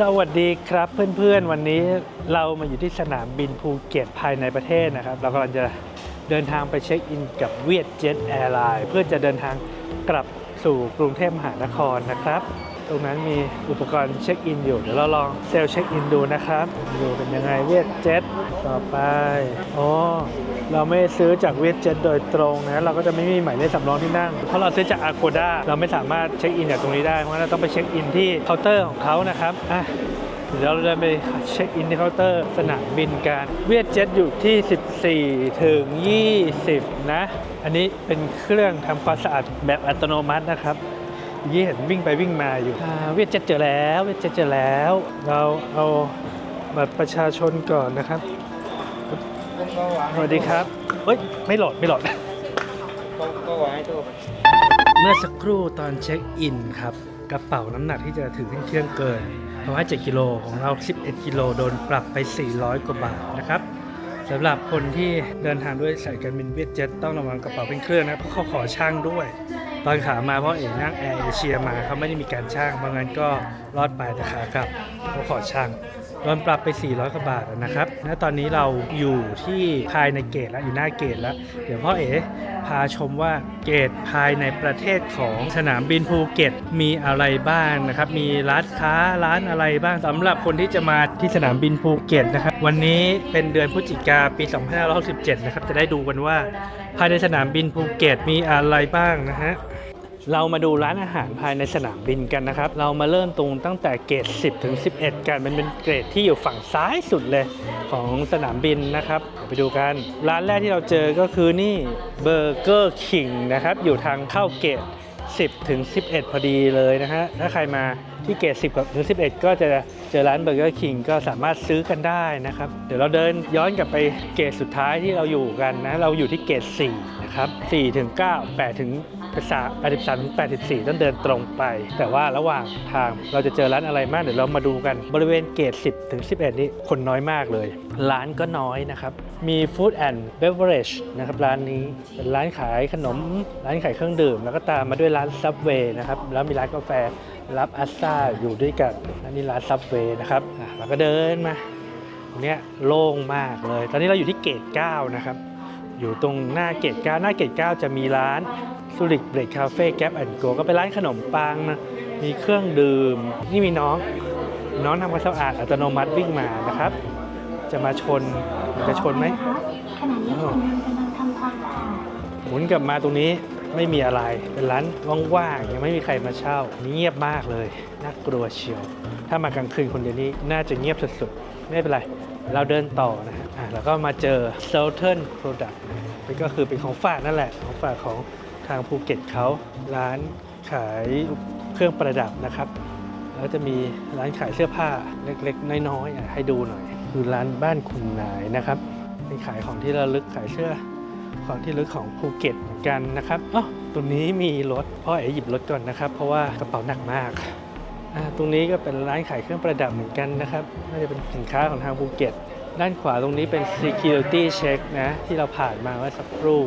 สวัสดีครับเพื่อนๆวันนี้เรามาอยู่ที่สนามบินภูเก็ตภายในประเทศนะครับ เรากำลังจะเดินทางไปเช็คอินกับเวียดเจ็ตแอร์ไลน์เพื่อจะเดินทางกลับสู่กรุงเทพมหานครนะครับ ตรงนั้นมีอุปกรณ์เช็คอินอยู่เดี๋ยวเราลองเซลล์เช็คอินดูนะครับดูเป็นยังไงเวียดเจ็ตต่อไปอ๋อ เราไม่ซื้อจากเวียดเจ็ตโดยตรงนะเราก็จะไม่มีหมายเลขสำรองที่นั่ง เพราะเราซื้อจาก Agoda เราไม่สามารถเช็คอินจากตรงนี้ได้ เพราะเราต้องไปเช็คอินที่เคาน์เตอร์ของเขานะครับอะเดี๋ยวเราเดินไปเช็คอินที่เคาน์เตอร์สนามบินกันเวียดเจ็ตอยู่ที่ 14 ถึง 20 นะ อันนี้เป็นเครื่องทำความสะอาดแบบอัตโนมัตินะครับยี่เห็นวิ่งไปวิ่งมาอยู่เวียดเจ็ตเจอแล้วเวียดเจ็ตเจอแล้ว เราเอาบัตรประชาชนก่อนนะครับ สวัสดีครับ เฮ้ย ไม่โหลด ไม่โหลดก็วางให้ตู้เมื่อสักครู่ตอนเช็คอินครับ กระเป๋าน้ำหนักที่จะถือขึ้นเครื่องเกินเพราะว่า7กิโลของเรา 11 กิโลโดนปรับไป 400 กว่าบาทนะครับสำหรับคนที่เดินทางด้วยสายการบินเวียดเจ็ตต้องระวังกระเป๋าเป็นเครื่องนะเพราะเขาขอช่างด้วย ตอนขามาเพราะเอ๋นั่งแอร์เอเชียมาเขาไม่ได้มีการช่างเพราะงั้นก็รอดไปแต่ขากลับเขาขอช่าง โดนปรับไป 400กว่าบาทนะครับณตอนนี้เราอยู่ที่ภายในเกตแล้วอยู่หน้าเกตแล้ว เดี๋ยวพ่อเอ๋พาชมว่าเกตภายในประเทศของสนามบินภูเก็ตมีอะไรบ้างนะครับ มีร้านค้าร้านอะไรบ้างสำหรับคนที่จะมาที่สนามบินภูเก็ตนะครับ วันนี้เป็นเดือนพฤศจิกาปี 2567 นะครับ จะได้ดูกันว่า ภายในสนามบินภูเก็ตมีอะไรบ้างนะฮะ เรามาดูร้านอาหารภายในสนามบินกันนะครับ เรามาเริ่มตรงตั้งแต่เกต10 ถึง 11 กัน มันเป็นเกรดที่อยู่ฝั่งซ้ายสุดเลยของสนามบินนะครับ ไปดูกัน ร้านแรกที่เราเจอก็คือนี่เบอร์เกอร์คิงนะครับ อยู่ทางเข้าเกต10 ถึง 11 พอดีเลยนะฮะ ถ้าใครมาที่เกต10 กับถึง 11 ก็จะเจอร้านเบอร์เกอร์คิงก็สามารถซื้อกันได้นะครับ เดี๋ยวเราเดินย้อนกลับไปเกตสุดท้ายที่เราอยู่กันนะ เราอยู่ที่เกต4นะครับ 4 ถึง 9 8 ถึง 83ถึง84ต้องเดินตรงไป แต่ว่าระหว่างทางเราจะเจอร้านอะไรมากเดี๋ยวเรามาดูกันบริเวณเกต10ถึง11นี้คนน้อยมากเลย ร้านก็น้อยนะครับ มี Food and Beverage นะครับร้านนี้เป็นร้านขายขนม ร้านขายเครื่องดื่ม แล้วก็ตามมาด้วยร้าน Subway นะครับแล้วมีร้านกาแฟรับอัสซาอยู่ด้วยกันอันนี้ร้าน Subway นะครับเราก็เดินมาตรงเนี้ยโล่งมากเลย ตอนนี้เราอยู่ที่เกต9นะครับ อยู่ตรงหน้าเกต9หน้าเกต9จะมีร้านสุริกเบรกคาเฟ่แก๊ปแอนโกก็เป็นร้านขนมปังนะมีเครื่องดื่ม นี่มีน้อง น้องทำความสะอาดอัตโนมัติวิ่งมานะครับ จะมาชนจะชนไหมขณะนี้กำลังกำลังทำความสะอาดหมุนกลับมาตรงนี้ไม่มีอะไรเป็นร้านว่างๆยังไม่มีใครมาเช่าเงียบมากเลยน่ากลัวเชียว ถ้ามากลางคืนคนเดียวนี้น่าจะเงียบสุดๆไม่เป็นไร เราเดินต่อนะฮะอะแล้วก็มาเจอ Southern Product นี่ก็คือเป็นของฝากนั่นแหละ ของฝากของทางภูเก็ตเขาร้านขายเครื่องประดับนะครับ แล้วจะมีร้านขายเสื้อผ้าเล็กๆ น้อยๆให้ดูหน่อย คือร้านบ้านคุณนายนะครับ เป็นขายของที่ระลึกขายเสื้อของที่ระลึกของภูเก็ตเหมือนกันนะครับอ๋อตรงนี้มีรถพ่อเอ๋หยิบรถก่อนนะครับ เพราะว่ากระเป๋าหนักมาก ตรงนี้ก็เป็นร้านขายเครื่องประดับเหมือนกันนะครับ น่าจะเป็นสินค้าของทางภูเก็ต ด้านขวาตรงนี้เป็น security check นะ ที่เราผ่านมาเมื่อสักครู่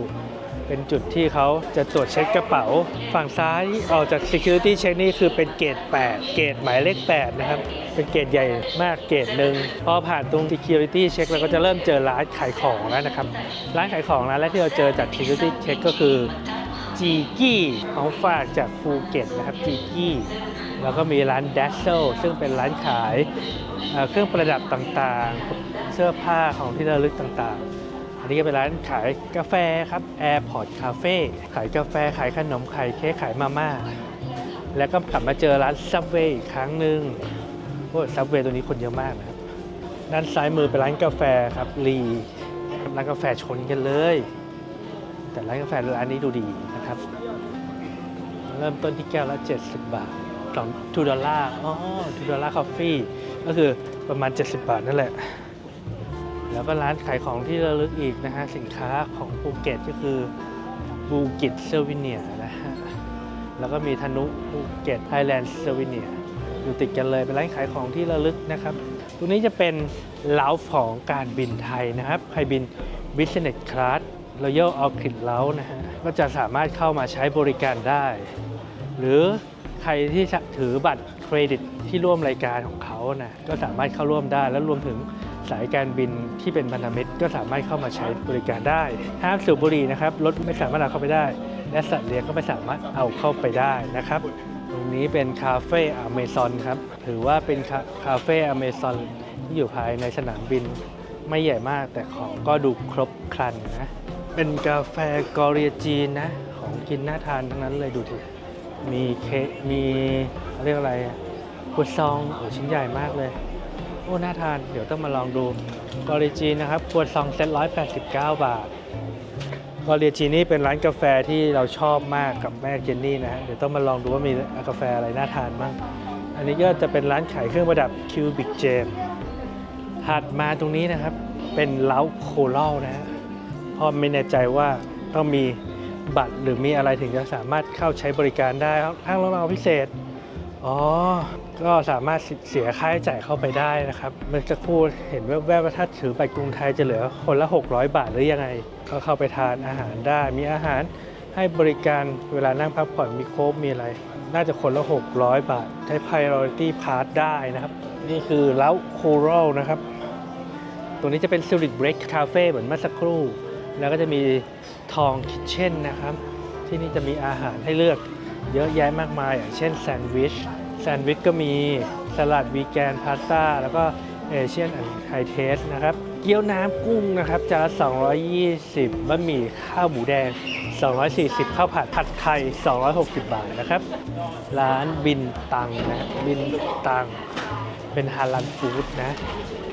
เป็นจุดที่เขาจะตรวจเช็คกระเป๋า ฝั่งซ้ายออกจาก security check นี่คือเป็นเกต 8 เกตหมายเลข 8 นะครับ เป็นเกตใหญ่มากเกตหนึ่ง พอผ่านตรง security check เราก็จะเริ่มเจอร้านขายของแล้วนะครับ ร้านขายของร้านแรกที่เราเจอจาก security check ก็คือ จีกี้ของฝากจากภูเก็ตนะครับจีกี้แล้วก็มีร้าน d a s s e l ซึ่งเป็นร้านขายเครื่องประดับต่างๆ เสื้อผ้าของที่ระลึกต่างๆ อันนี้ก็เป็นร้านขายกาแฟครับ Airport Cafe ขายกาแฟขายขนมขายเค้กขายมาม่าแล้วก็กลับมาเจอร้าน Subway อีกครั้งหนึ่งโอ้ซับเวย์ตัวนี้คนเยอะมากนะครับ ด้านซ้ายมือเป็นร้านกาแฟครับลีร้านกาแฟชนกันเลย แต่ร้านกาแฟร้านนี้ดูดี นะครับ เริ่มต้นที่แก้วละ 70 บาทสองทูดอลลาร์อ๋อทูดอลลาร์คอฟฟี่ก็คือประมาณ 70 บาทนั่นแหละ แล้วก็ร้านขายของที่ระลึกอีกนะฮะ สินค้าของภูเก็ตก็คือบูกิตเซอร์วิเนียนะฮะ แล้วก็มีธนุภูเก็ตไฮแลนด์เซอร์วิเนียอยู่ติดกันเลยเป็นร้านขายของที่ระลึกนะครับ ตรงนี้จะเป็นเล้าของการบินไทยนะครับ ใครบิน Business Class Royal Orchid เล้านะฮะก็จะสามารถเข้ามาใช้บริการได้ หรือใครที่ถือบัตรเครดิตที่ร่วมรายการของเขานะก็สามารถเข้าร่วมได้ แล้วรวมถึงสายการบินที่เป็นพันธมิตรก็สามารถเข้ามาใช้บริการได้ห้ามสูบบุหรี่นะครับรถไม่สามารถเอาเข้าไปได้ และสัตว์เลี้ยงก็ไม่สามารถเอาเข้าไปได้นะครับตรงนี้เป็นคาเฟ่อเมซอนครับถือว่าเป็นคาคาเฟ่อเมซอนที่อยู่ภายในสนามบินไม่ใหญ่มากแต่ของก็ดูครบครันนะ เป็นกาแฟกอเรียจีนนะ ของกินน่าทานทั้งนั้นเลยดูทีมีเค้กมีเรียกอะไรครัวซองโอ้ชิ้นใหญ่มากเลย โอ้น่าทาน เดี๋ยวต้องมาลองดูกอเรียจีนนะครับครัวซองเซ็ต189บาทกอเรียจีนนี่เป็นร้านกาแฟที่เราชอบมากกับแม่เจนนี่นะฮะเดี๋ยวต้องมาลองดูว่ามีกาแฟอะไรน่าทานบ้างอันนี้ก็จะเป็นร้านขายเครื่องประดับ Cubic Jam ถัดมาตรงนี้นะครับ เป็นเล้าโคเล่นะฮะ พราะไม่แน่ใจว่าต้องมีบัตรหรือมีอะไรถึงจะสามารถเข้าใช้บริการได้ห้างรถเอาพิเศษ อ๋อ ก็สามารถเสียค่าใช้จ่ายเข้าไปได้นะครับ เมื่อสักครู่เห็นแวบๆว่าถ้าถือบัตรกรุงไทยจะเหลือคนละ 600 บาทหรือยังไง ก็เข้าไปทานอาหารได้ มีอาหารให้บริการเวลานั่งพักผ่อนมีโค้กมีอะไร น่าจะคนละ 600 บาท ใช้ Priority Pass ได้นะครับ นี่คือเล้าโคโรลนะครับ ตรงนี้จะเป็น s ิ r i t Break Cafe เหมือนเมื่อสักครู่ แล้วก็จะมีทองคิทเช่นนะครับ ที่นี่จะมีอาหารให้เลือกเยอะแยะมากมายอย่างเช่นแซนด์วิชแซนด์วิชก็มีสลัดวีแกนพาสต้าแล้วก็เอเชียนไฮเทสนะครับ เกี๊ยวน้ำกุ้งนะครับจานละ220 บะหมี่ข้าวหมูแดง 240 ข้าวผัดผัดไทย 260 บาทนะครับ ร้านบินตังนะบินตัง เป็นฮาลาลฟู้ดนะ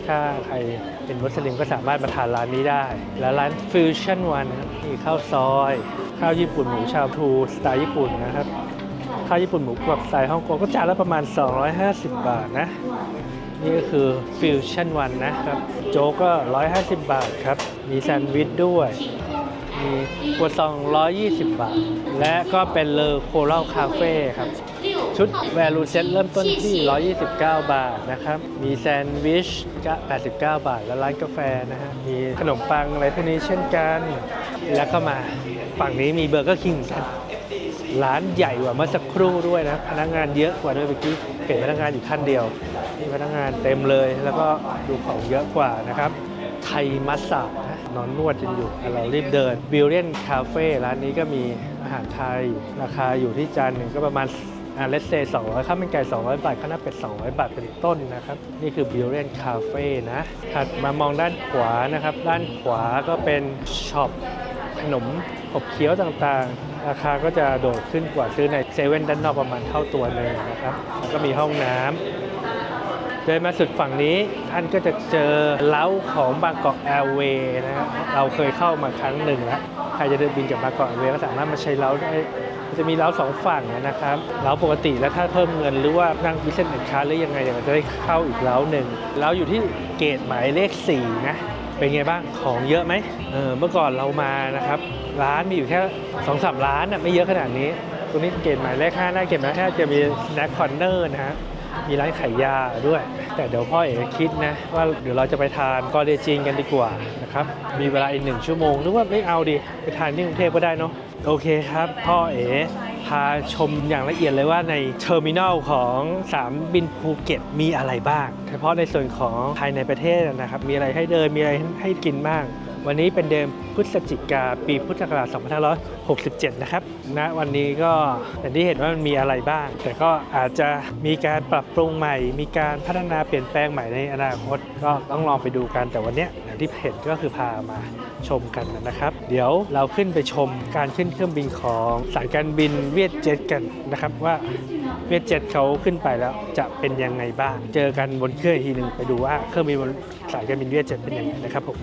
ถ้าใครเป็นมุสลิมก็สามารถมาทานร้านนี้ได้ แล้วร้านฟิวชั่นวันมีข้าวซอย ข้าวญี่ปุ่นหมูชาทูสไตล์ญี่ปุ่นนะครับ ข้าวญี่ปุ่นหมูกรอบสไตล์ฮ่องกงก็จานละประมาณ 250 บาทนะ นี่ก็คือฟิวชั่นวันนะครับ โจ๊กก็ 150 บาทครับ มีแซนด์วิชด้วยมีครัวซอง 120 บาท และก็เป็นเลอโคเรลคาเฟ่ครับ ชุดแวลูเซตเริ่มต้นที่ 129 บาทนะครับ มีแซนด์วิชก็89 บาท แล้วร้านกาแฟนะฮะ มีขนมปังอะไรพวกนี้เช่นกัน แล้วก็มาฝั่งนี้มีเบอร์เกอร์คิงกันร้านใหญ่กว่าเมื่อสักครู่ด้วยนะ พนักงานเยอะกว่าด้วยเมื่อกี้ เห็นพนักงานอยู่ท่านเดียวนี่พนักงานเต็มเลย แล้วก็ดูของเยอะกว่านะครับ ไทยมัสสาดนะนอนนวดกันอยู่ เรารีบเดินบิลเลียนคาเฟ่ร้านนี้ก็มีอาหารไทย ราคาอยู่ที่จานหนึ่งก็ประมาณ อ่าเลสเซ่200ข้าวมันไก่200บาทข้าวหน้าเป็ด200บาทเป็นต้นนะครับ นี่คือบิลเลียนคาเฟ่นะถัดมามองด้านขวานะครับ ด้านขวาก็เป็นช็อปขนมขบเคี้ยวต่างๆ ราคาก็จะโดดขึ้นกว่าซื้อในเซเว่นด้านนอกประมาณเท่าตัวหนึ่งนะครับแล้วก็มีห้องน้ำเดินมาสุดฝั่งนี้ท่านก็จะเจอเล้าของบางกอกแอร์เวย์นะครับเราเคยเข้ามาครั้งหนึ่งแล้ว ใครจะเดินบินกับบางกอกแอร์เวย์ก็สามารถมาใช้เล้าได้ จะมีเล้าสองฝั่งนะครับเล้าปกติแล้วถ้าเพิ่มเงินหรือว่านั่งวิเศษเอ็ดคาร์หรือยังไงเดี๋ยวมันจะได้เข้าอีกเล้าหนึ่งเล้าอยู่ที่เกตหมายเลข4นะเป็นไงบ้างของเยอะไหมเออเมื่อก่อนเรามานะครับร้านมีอยู่แค่สองสามร้านน่ะไม่เยอะขนาดนี้ตรงนี้เกตหมายเลขห้าหน้าเกตหมายเลขห้าจะมี snack corner นะฮะ มีร้านขายยาด้วย แต่เดี๋ยวพ่อเอ๋คิดนะ ว่าเดี๋ยวเราจะไปทานกอเดจีนกันดีกว่านะครับ มีเวลาอีกหนึ่งชั่วโมงหรือว่าไม่เอาดิ ไปทานที่กรุงเทพก็ได้เนาะโอเคครับ พ่อเอ๋พาชมอย่างละเอียดเลยว่าในเทอร์มินอลของสามบินภูเก็ตมีอะไรบ้าง เฉพาะในส่วนของภายในประเทศนะครับ มีอะไรให้เดินมีอะไรให้กินบ้าง วันนี้เป็นเดือนพฤศจิกาปีพุทธศักราช 2567 นะครับณวันนี้ก็อย่างที่เห็นว่ามันมีอะไรบ้าง แต่ก็อาจจะมีการปรับปรุงใหม่ มีการพัฒนาเปลี่ยนแปลงใหม่ในอนาคต ก็ต้องลองไปดูกันแต่วันนี้อย่างที่เห็นก็คือพามาชมกันนะครับ เดี๋ยวเราขึ้นไปชมการขึ้นเครื่องบินของสายการบินเวียดเจ็ตกันนะครับว่า เวทเจ็ดเขาขึ้นไปแล้วจะเป็นยังไงบ้าง เจอกันบนเครื่องอีกทีหนึ่งไปดูว่าเครื่องบินนสายการบินเวทเจ็ดเป็นยังไงนะครับผม